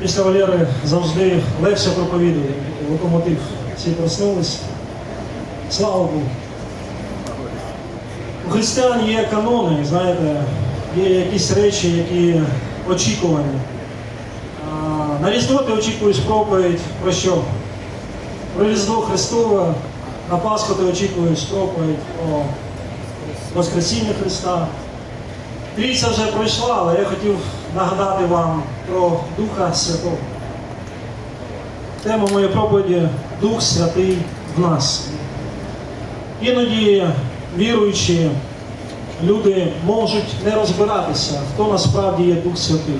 Після Валери завжди легше проповідує. Локомотив всі проснулись. Слава Богу. У християн є канони, знаєте, є якісь речі, які очікувані. На Різдво ти очікуєш проповідь про що? Про Різдво Христове, на Пасху ти очікуєш проповідь про Воскресіння Христа. Трійця вже пройшла, але я хотів нагадати вам про Духа Святого. Тема моєї проповіді Дух Святий в нас. Іноді віруючі люди можуть не розбиратися, хто насправді є Дух Святий.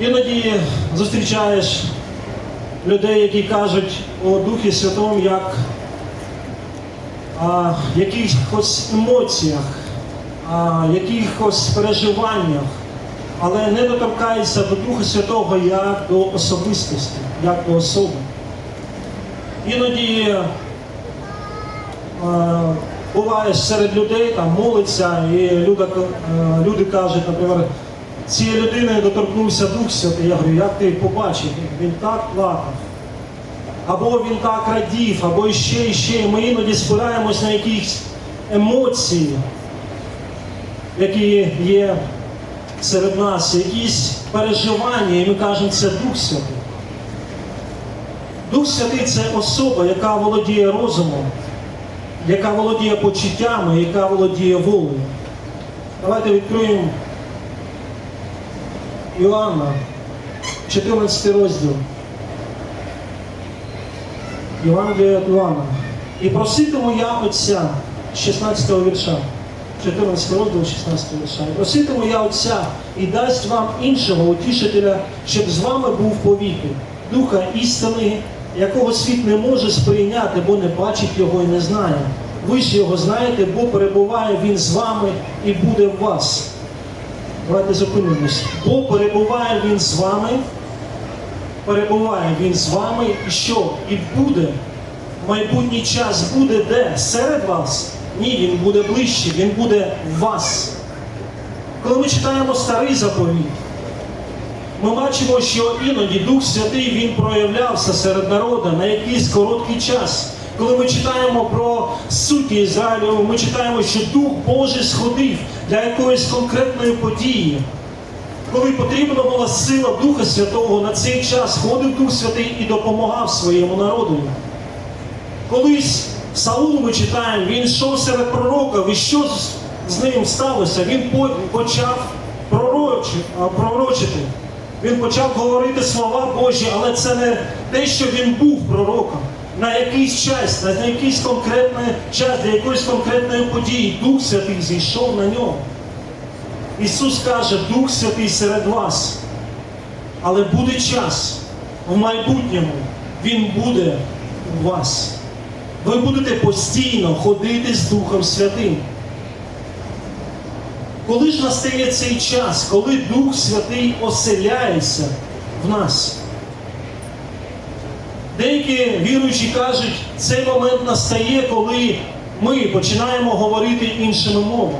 Іноді зустрічаєш людей, які кажуть о Духі Святому як а, якихось емоціях, а, якихось переживаннях, але не доторкаються до Духа Святого як до особистості, як до особи. Іноді е, буваєш серед людей, там молиться, і люди, е, люди кажуть, наприклад, цієї людини доторкнувся Дух Святий. Я говорю, як ти побачив? Він так плакав. Або він так радів, або іще. І Ми іноді спираємось на якісь емоції, які є серед нас, якісь переживання, і ми кажемо, це Дух Святий. Дух Святий це особа, яка володіє розумом, яка володіє почуттями, яка володіє волею. Давайте відкриємо Іоанна, 14 розділ. Євангелія від. І проситиму я Отця, 16 вірша, 14 розділ, 16 вірша. І проситиму я Отця і дасть вам іншого утішителя, щоб з вами був повіки, Духа істини, якого світ не може сприйняти, бо не бачить його і не знає. Ви ж його знаєте, бо перебуває він з вами і буде в вас. Давайте зупинимось. Бо перебуває він з вами, перебуває він з вами і що? І буде. Майбутній час буде де? Серед вас? Ні, він буде ближче, він буде в вас. Коли ми читаємо старий заповіт, ми бачимо, що іноді Дух Святий він проявлявся серед народу на якийсь короткий час. Коли ми читаємо про суті Ізраїлю, ми читаємо, що Дух Божий сходив для якоїсь конкретної події. Коли потрібна була сила Духа Святого, на цей час ходив Дух Святий і допомагав своєму народу. Колись Саул ми читаємо, він йшов серед пророків, і що з, ним сталося? Він почав пророчити. Він почав говорити слова Божі, але це не те, що він був пророком. На якийсь час, на якийсь конкретний час, для якоїсь конкретної події Дух Святий зійшов на нього. Ісус каже, Дух Святий серед вас. Але буде час в майбутньому, Він буде у вас. Ви будете постійно ходити з Духом Святим. Коли ж настає цей час, коли Дух Святий оселяється в нас? Деякі віруючі кажуть, цей момент настає, коли ми починаємо говорити іншими мовами.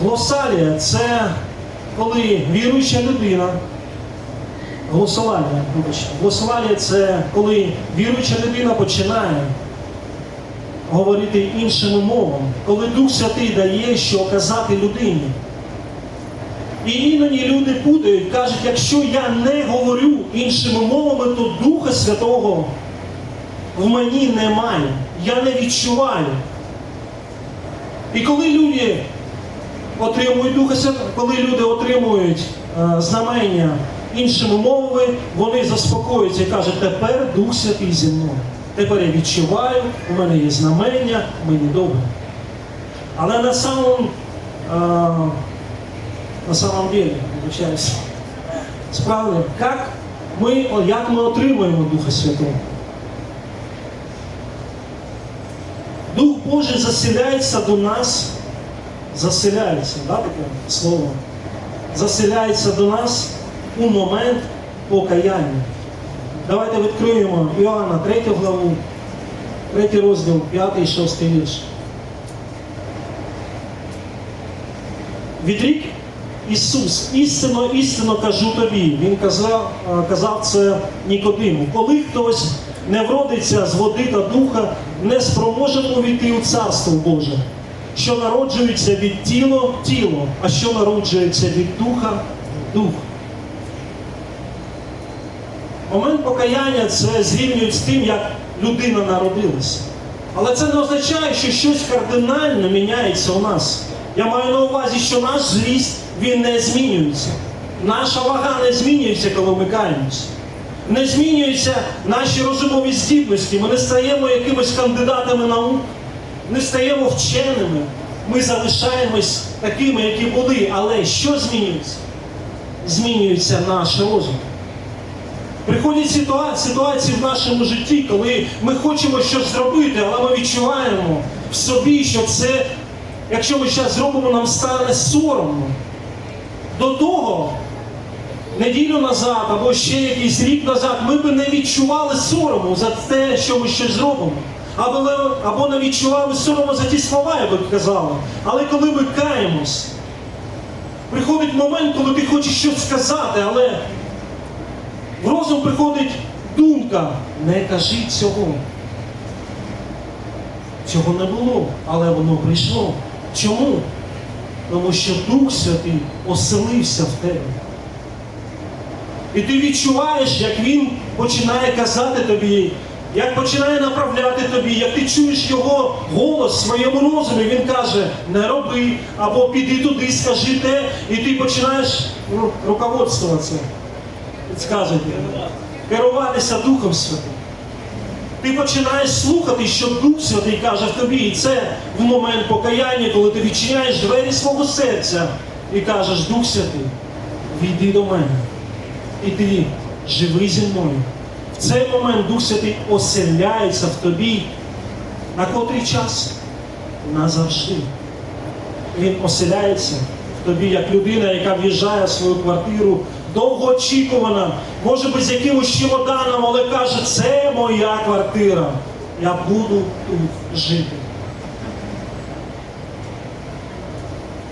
Глосалія це коли віруюча людина, голосування, голосування це коли віруюча людина починає говорити іншими мовами, коли Дух Святий дає, що казати людині. І іноді люди путають, кажуть, якщо я не говорю іншими мовами, то Духа Святого в мені немає. Я не відчуваю. І коли люди отримують Духа Святого, коли люди отримують е, знамення іншими мовами, вони заспокоюються і кажуть, тепер Дух Святий зі мною. Тепер я відчуваю, у мене є знамення, мені добре. Але на самом, е, на самом деле, вибачаюся, справді, як ми, як ми отримуємо Духа Святого? Дух Божий заселяється до нас, заселяється, да, таке слово? Заселяється до нас у момент покаяння. Давайте відкриємо Іоанна 3 главу, 3 розділ, 5, і 6 вірш. Відрік Ісус, істинно, істинно кажу тобі. Він казав е, казав це Нікодиму. Коли хтось не вродиться з води та духа, не спроможе увійти у царство Боже, що народжується від тіла – тіло, а що народжується від духа дух. Момент покаяння це зрівнюють з тим, як людина народилася. Але це не означає, що щось кардинально міняється у нас. Я маю на увазі, що наш зріст він не змінюється. Наша вага не змінюється, коли ми каємося. Не змінюються наші розумові здібності. Ми не стаємо якимись кандидатами наук, не стаємо вченими. Ми залишаємось такими, які були. Але що змінюється? Змінюється наш розум. Приходять ситуації, в нашому житті, коли ми хочемо щось зробити, але ми відчуваємо в собі, що це, якщо ми зараз зробимо, нам стане соромно. До того, неділю назад або ще якийсь рік назад, ми б не відчували сорому за те, що ми щось зробимо. Або, або не відчували сорому за ті слова, я би казала. Але коли ми каємось, приходить момент, коли ти хочеш щось сказати, але в розум приходить думка, не кажи цього. Цього не було, але воно прийшло. Чому? Тому що Дух Святий оселився в тебе. І ти відчуваєш, як він починає казати тобі, як починає направляти тобі, як ти чуєш його голос в своєму розумі, він каже, не роби, або піди туди, скажи те, і ти починаєш ну, руководствуватися скажете, керуватися Духом Святим. Ти починаєш слухати, що Дух Святий каже в тобі. І це в момент покаяння, коли ти відчиняєш двері свого серця і кажеш, Дух Святий, війди до мене. І ти живи зі мною. В цей момент Дух Святий оселяється в тобі. На котрий час? Назавжди. Він оселяється в тобі як людина, яка в'їжджає в свою квартиру, довгоочікувана, може би з якимось чемоданом, але каже, це моя квартира. Я буду тут жити.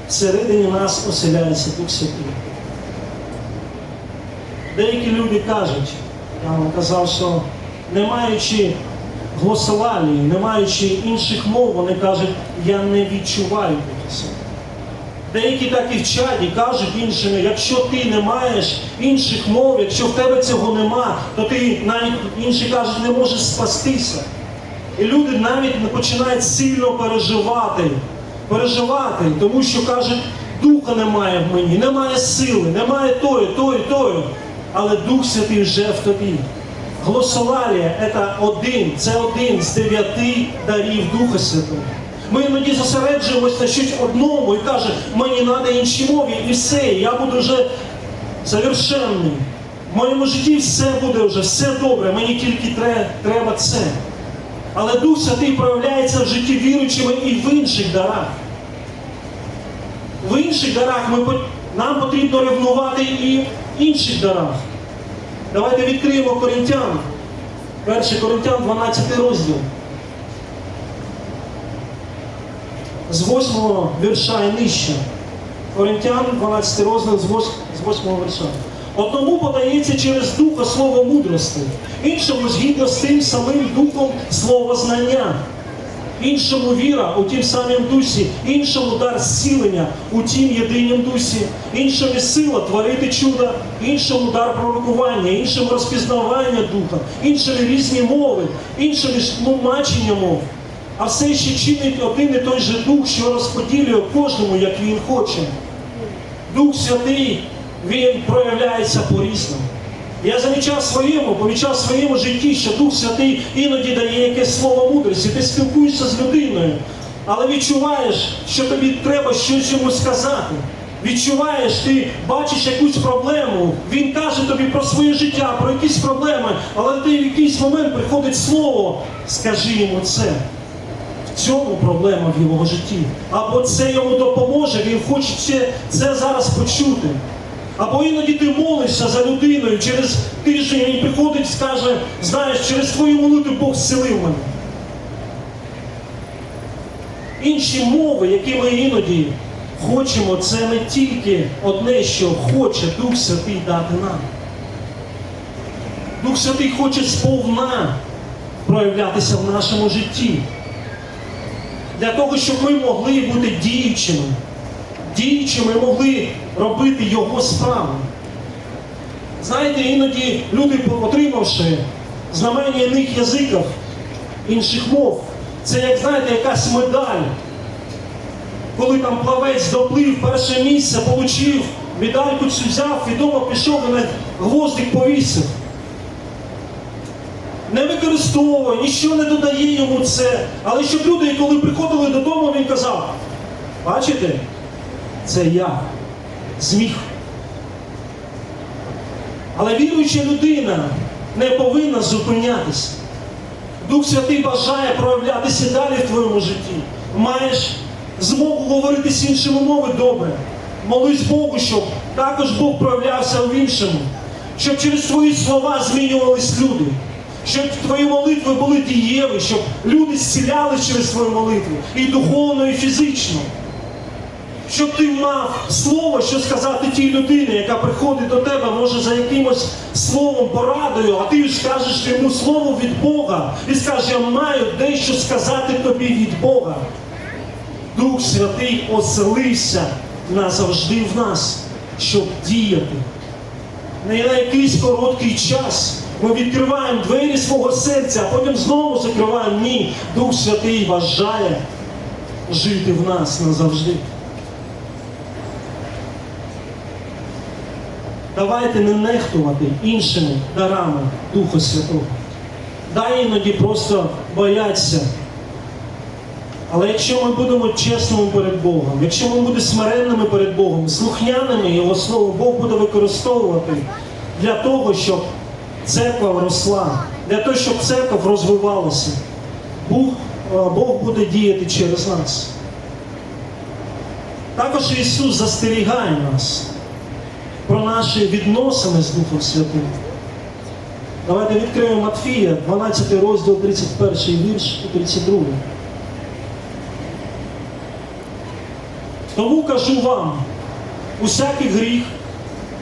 Всередині нас оселяється Дух Святий. Деякі люди кажуть, я вам казав, що не маючи глосолалії, не маючи інших мов, вони кажуть, я не відчуваю Духа Святого. Деякі так і вчать і кажуть іншими, якщо ти не маєш інших мов, якщо в тебе цього нема, то ти навіть інші кажуть, не можеш спастися. І люди навіть починають сильно переживати, переживати, тому що кажуть, духа немає в мені, немає сили, немає тої, тої, тої. Але Дух Святий вже в тобі. Глосолалія це один, це один з дев'яти дарів Духа Святого. Ми іноді зосереджуємось на щось одному і каже, мені треба інші мові, і все, я буду вже завершенний. В моєму житті все буде вже, все добре, мені тільки треба це. Але Дух Святий проявляється в житті віруючими і в інших дарах. В інших дарах ми, нам потрібно ревнувати і в інших дарах. Давайте відкриємо Коринтян. 1 Коринтян, 12 розділ. З 8 вірша і нижче. Коринтян, 12 розділ з 8 з 8 вірша. Одному подається через духа слово мудрости, іншому згідно з тим самим духом слово знання, іншому віра у тім самім дусі, іншому дар зцілення у тім єдинім дусі, іншому сила творити чуда, іншому дар пророкування, іншому розпізнавання духа, іншому різні мови, іншому тлумачення мов. А все ще чинить один і той же дух, що розподілює кожному, як він хоче. Дух Святий, він проявляється по-різному. Я замічав своєму, помічав своєму житті, що Дух Святий іноді дає якесь слово мудрості. Ти спілкуєшся з людиною, але відчуваєш, що тобі треба щось йому сказати. Відчуваєш, ти бачиш якусь проблему, він каже тобі про своє життя, про якісь проблеми, але ти в якийсь момент приходить слово, скажи йому це. Цьому проблема в його житті. Або це йому допоможе, він хоче це, це зараз почути. Або іноді ти молишся за людиною, через тиждень він приходить і скаже, знаєш, через твою молитву Бог зцілив мене. Інші мови, які ми іноді хочемо, це не тільки одне, що хоче Дух Святий дати нам. Дух Святий хоче сповна проявлятися в нашому житті. Для того, щоб ми могли бути діючими, діючими могли робити Його справи. Знаєте, іноді люди, отримавши знамення іних язиків, інших мов, це як знаєте, якась медаль. Коли там плавець доплив перше місце, отримав, медальку цю взяв, відомо пішов і на гвоздик повісив. Не використовує, нічого не додає йому це. Але щоб люди, коли приходили додому, він казав: бачите, це я зміг. Але віруюча людина не повинна зупинятися. Дух Святий бажає проявлятися далі в твоєму житті. Маєш змогу говорити з іншими мови добре. Молись Богу, щоб також Бог проявлявся в іншому. Щоб через твої слова змінювались люди. Щоб твої молитви були дієві, щоб люди зцілялись через твої молитви. І духовно, і фізично. Щоб ти мав слово, що сказати тій людині, яка приходить до тебе, може за якимось словом, порадою, а ти ж кажеш йому слово від Бога і скажеш, я маю дещо сказати тобі від Бога. Дух Святий оселився назавжди в нас, щоб діяти. Не на якийсь короткий час. Ми відкриваємо двері свого серця, а потім знову закриваємо. Ні. Дух Святий бажає жити в нас назавжди. Давайте не нехтувати іншими дарами Духа Святого. Дай іноді просто бояться. Але якщо ми будемо чесними перед Богом, якщо ми будемо смиренними перед Богом, слухняними Його Слово, Бог буде використовувати для того, щоб церква росла, для того, щоб церква розвивалася. Бог, е, Бог буде діяти через нас. Також Ісус застерігає нас про наші відносини з Духом Святим. Давайте відкриємо Матфія, 12 розділ, 31 вірш і 32. Тому кажу вам, усякий гріх,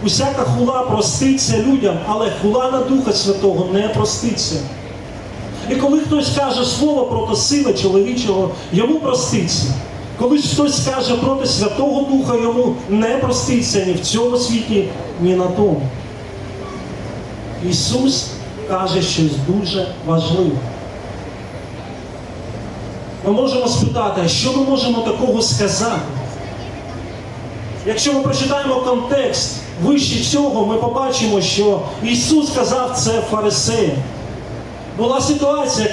усяка хула проститься людям, але хула на Духа Святого не проститься. І коли хтось каже слово проти сили чоловічого, йому проститься. Коли хтось скаже проти Святого Духа, йому не проститься ні в цьому світі, ні на тому. Ісус каже щось дуже важливе. Ми можемо спитати, що ми можемо такого сказати? Якщо ми прочитаємо контекст вище всього, ми побачимо, що Ісус сказав це фарисеям. Була ситуація,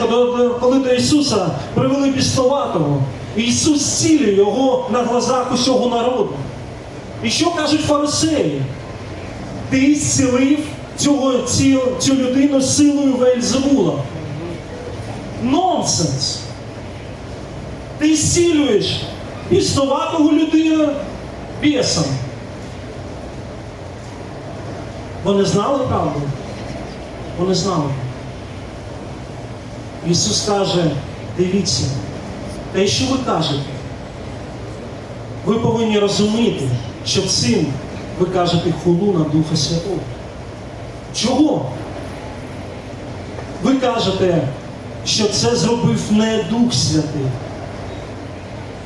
коли, до Ісуса привели біснуватого. І Ісус зцілює його на глазах усього народу. І що кажуть фарисеї? Ти зцілив цього, цю, цю людину силою Вельзевула. Нонсенс. Ти зцілюєш біснуватого людину бісом. Вони знали правду? Вони знали. Ісус каже, дивіться, те, що ви кажете, ви повинні розуміти, що цим ви кажете хулу на Духа Святого. Чого? Ви кажете, що це зробив не Дух Святий.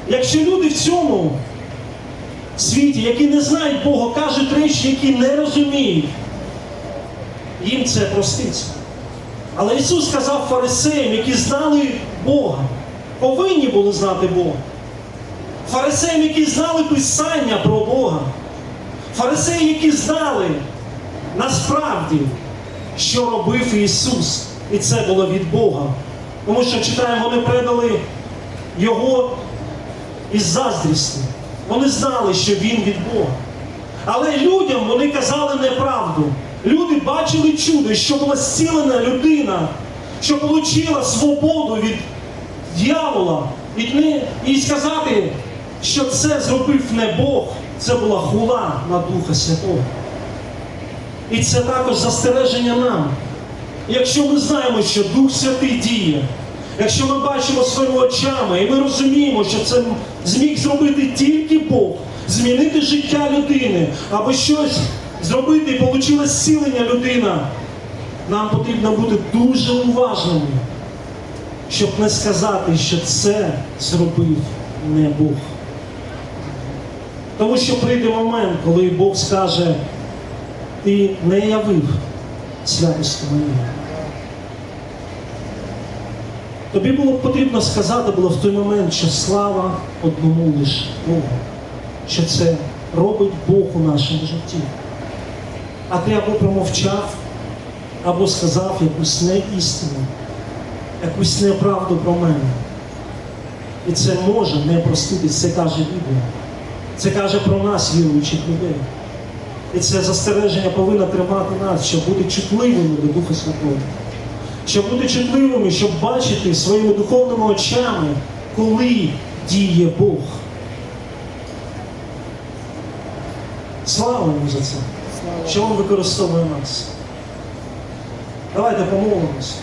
Якщо люди в цьому світі, які не знають Бога, кажуть речі, які не розуміють, їм це проститься. Але Ісус сказав фарисеям, які знали Бога, повинні були знати Бога. Фарисеям, які знали Писання про Бога. Фарисеї, які знали насправді, що робив Ісус. І це було від Бога. Тому що читаємо, вони предали Його із заздрістю. Вони знали, що Він від Бога. Але людям вони казали неправду. Люди бачили чудо, що була зцілена людина, що отримала свободу від дьявола. І, сказати, що це зробив не Бог, це була хула на Духа Святого. І це також застереження нам. Якщо ми знаємо, що Дух Святий діє, якщо ми бачимо своїми очами, і ми розуміємо, що це зміг зробити тільки Бог, змінити життя людини, або щось зробити і отримала зцілення людина, нам потрібно бути дуже уважними, щоб не сказати, що це зробив не Бог. Тому що прийде момент, коли Бог скаже, ти не явив святості мені. Тобі було потрібно сказати було в той момент, що слава одному лише Богу, що це робить Бог у нашому житті. А ти або промовчав, або сказав якусь неістину, якусь неправду про мене. І це може не простити, це каже Біблія. Це каже про нас, віруючих людей. І це застереження повинно тримати нас, щоб бути чутливими до Духа Святого. Щоб бути чутливими, щоб бачити своїми духовними очами, коли діє Бог. Слава йому за це, що Він використовує нас. Давайте помолимось.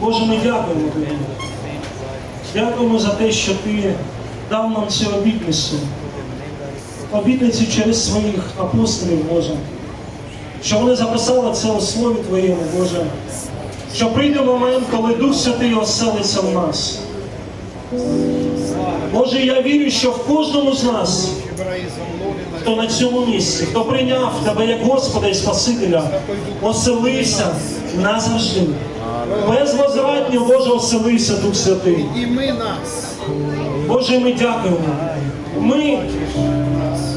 Боже, ми дякуємо тобі. Дякуємо за те, що ти дав нам цю обітницю. Обітницю через своїх апостолів, Боже. Що вони записали це у Слові Твоєму, Боже. Що прийде момент, коли Дух Святий оселиться в нас. Боже, я вірю, що в кожному з нас, хто на цьому місці, хто прийняв Тебе як Господа і Спасителя, оселився назавжди. Безвозвратньо, Боже, оселився Дух Святий. І ми нас. Боже, ми дякуємо. Ми,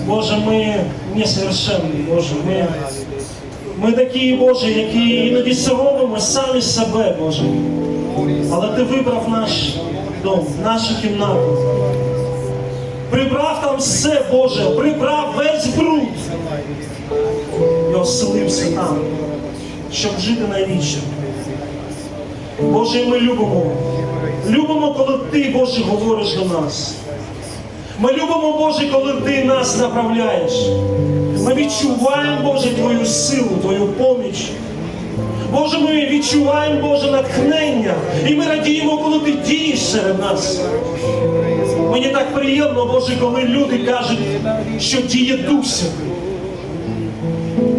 Боже, ми несовершенні, Боже, ми, ми такі, Боже, які іноді соромимо самі себе, Боже. Але Ти вибрав наш дом, нашу кімнату. Прибрав там все, Боже, прибрав весь бруд і оселився там, щоб жити навічно. Боже, ми любимо. Любимо, коли Ти, Боже, говориш до нас. Ми любимо, Боже, коли Ти нас направляєш. Ми відчуваємо, Боже, Твою силу, Твою поміч. Боже, ми відчуваємо, Боже, натхнення. І ми радіємо, коли Ти дієш серед нас. Мені так приємно, Боже, коли люди кажуть, що діє Дух Святий.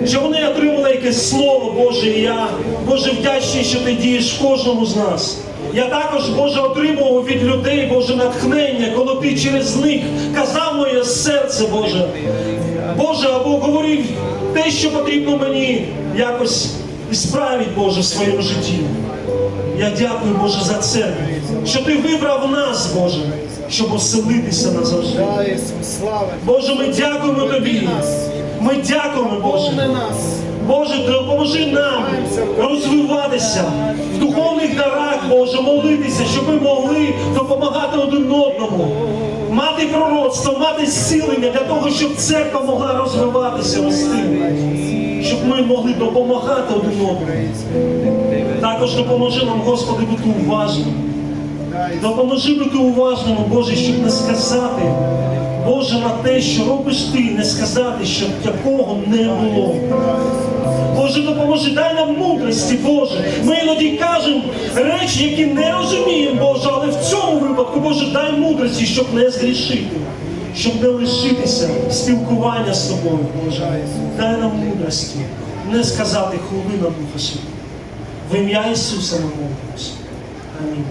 Що вони отримали якесь слово, Боже, і я, Боже, вдячний, що ти дієш кожному з нас. Я також, Боже, отримував від людей, Боже, натхнення, коли ти через них казав моє серце, Боже. Боже, або говорив те, що потрібно мені якось справити, Боже, в своєму житті. Я дякую, Боже, за це, що ти вибрав нас, Боже, щоб оселитися назавжди. Боже, ми дякуємо Тобі. Ми дякуємо, Боже. Боже, допоможи нам розвиватися в духовних дарах, Боже, молитися, щоб ми могли допомагати один одному, мати пророцтво, мати зцілення для того, щоб церква могла розвиватися, рости, щоб ми могли допомагати один одному. Також допоможи нам, Господи, бути Ісус. Допоможи бути уважними, Боже, щоб не сказати, Боже, на те, що робиш ти, не сказати, щоб такого не було. Боже, допоможи, дай нам мудрості, Боже. Ми іноді кажемо речі, які не розуміємо, Боже, але в цьому випадку, Боже, дай мудрості, щоб не згрішити, щоб не лишитися спілкування з тобою, Боже. Дай нам мудрості, не сказати хвилина Духа Святого. В ім'я Ісуса ми молимося. Амінь.